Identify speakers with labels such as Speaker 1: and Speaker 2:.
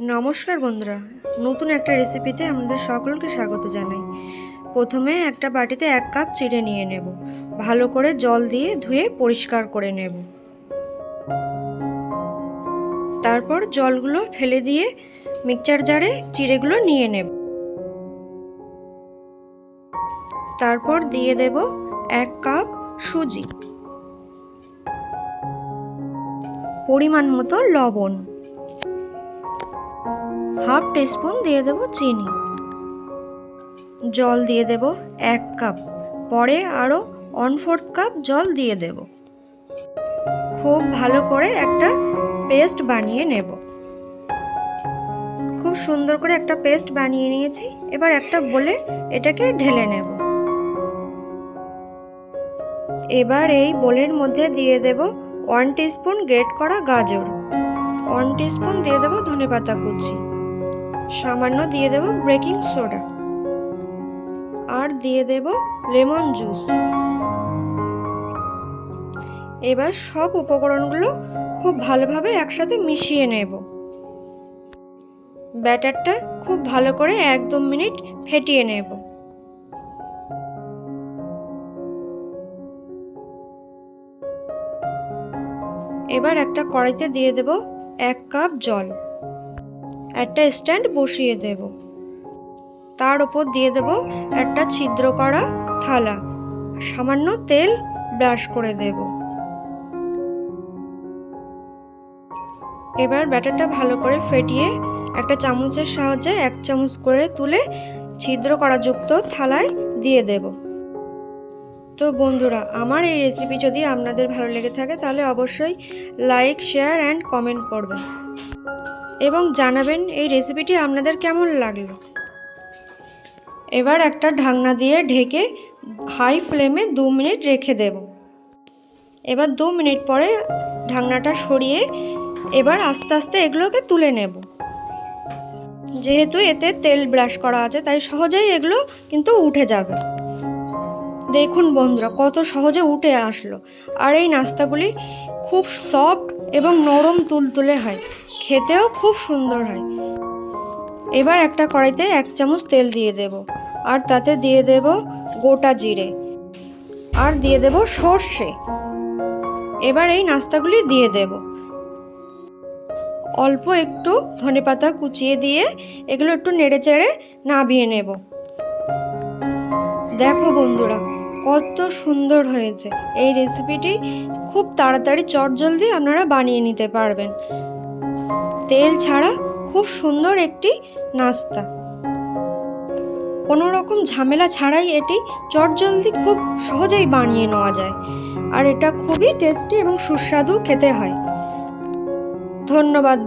Speaker 1: নমস্কার বন্ধুরা। নতুন একটা রেসিপিতে আমাদের সকলকে স্বাগত জানাই। প্রথমে একটা বাটিতে এক কাপ চিড়ে নিয়ে নেব। ভালো করে জল দিয়ে ধুয়ে পরিষ্কার করে নেব। তারপর জলগুলো ফেলে দিয়ে মিক্সচার জারে চিড়েগুলো নিয়ে নেব। তারপর দিয়ে দেব এক কাপ সুজি। পরিমাণ মতো লবণ। হাফ টিস্পুন দিয়ে দেব চিনি। জল দিয়ে দেব এক কাপ। পরে আরও ওয়ান ফোর্থ কাপ জল দিয়ে দেব। খুব ভালো করে একটা পেস্ট বানিয়ে নেব। খুব সুন্দর করে একটা পেস্ট বানিয়ে নিয়েছি। এবার একটা বলে এটাকে ঢেলে নেব। এবার এই বোলের মধ্যে দিয়ে দেব ওয়ান টিস্পুন গ্রেট করা গাজর। ওয়ান টিস্পুন দিয়ে দেবো ধনেপাতা কুচি। সামান্য দিয়ে দেব বেকিং সোডা। আর দিয়ে দেব লেমন জুস। এবার সব উপকরণগুলো খুব ভালোভাবে একসাথে মিশিয়ে নেব। ব্যাটারটা খুব ভালো করে এক দু মিনিট ফেটিয়ে নেব। এবার একটা কড়াইতে দিয়ে দেব এক কাপ জল। একটা স্ট্যান্ড বসিয়ে দেব। তার উপর দিয়ে দেব একটা ছিদ্র করা থালা। সামান্য তেল ব্রাশ করে দেব। এবার ব্যাটারটা ভালো করে ফেটিয়ে একটা চামচের সাহায্যে এক চামচ করে তুলে ছিদ্র করা যুক্ত থালায় দিয়ে দেব। তো বন্ধুরা, আমার এই রেসিপি যদি আপনাদের ভালো লেগে থাকে, তাহলে অবশ্যই লাইক শেয়ার অ্যান্ড কমেন্ট করবেন। এবং জানাবেন এই রেসিপিটি আপনাদের কেমন লাগল। এবার একটা ঢাকনা দিয়ে ঢেকে হাই ফ্লেমে দু মিনিট রেখে দেব। এবার দু মিনিট পরে ঢাকনাটা সরিয়ে এবার আস্তে আস্তে এগুলোকে তুলে নেব। যেহেতু এতে তেল ব্রাশ করা আছে, তাই সহজেই এগুলো কিন্তু উঠে যাবে। দেখুন বন্ধুরা, কত সহজে উঠে আসলো। আর এই নাস্তাগুলি খুব সফট এবং নরম তুলতুলে হয়। খেতেও খুব সুন্দর হয়। এবার একটা কড়াইতে এক চামচ তেল দিয়ে দেব আর তাতে দিয়ে দেব গোটা জিরে আর দিয়ে দেব সর্ষে। এবার এই নাস্তাগুলি দিয়ে দেব। অল্প একটু ধনেপাতা কুচিয়ে দিয়ে এগুলো একটু নেড়ে চেড়ে নাবিয়ে নেব। দেখো বন্ধুরা, কত সুন্দর হয়েছে। এই রেসিপিটি খুব তাড়াতাড়ি চটজলদি আপনারা বানিয়ে নিতে পারবেন। তেল ছাড়া খুব সুন্দর একটি নাস্তা। কোনো রকম ঝামেলা ছাড়াই এটি চটজলদি খুব সহজেই বানিয়ে নেওয়া যায়। আর এটা খুবই টেস্টি এবং সুস্বাদু খেতে হয়। ধন্যবাদ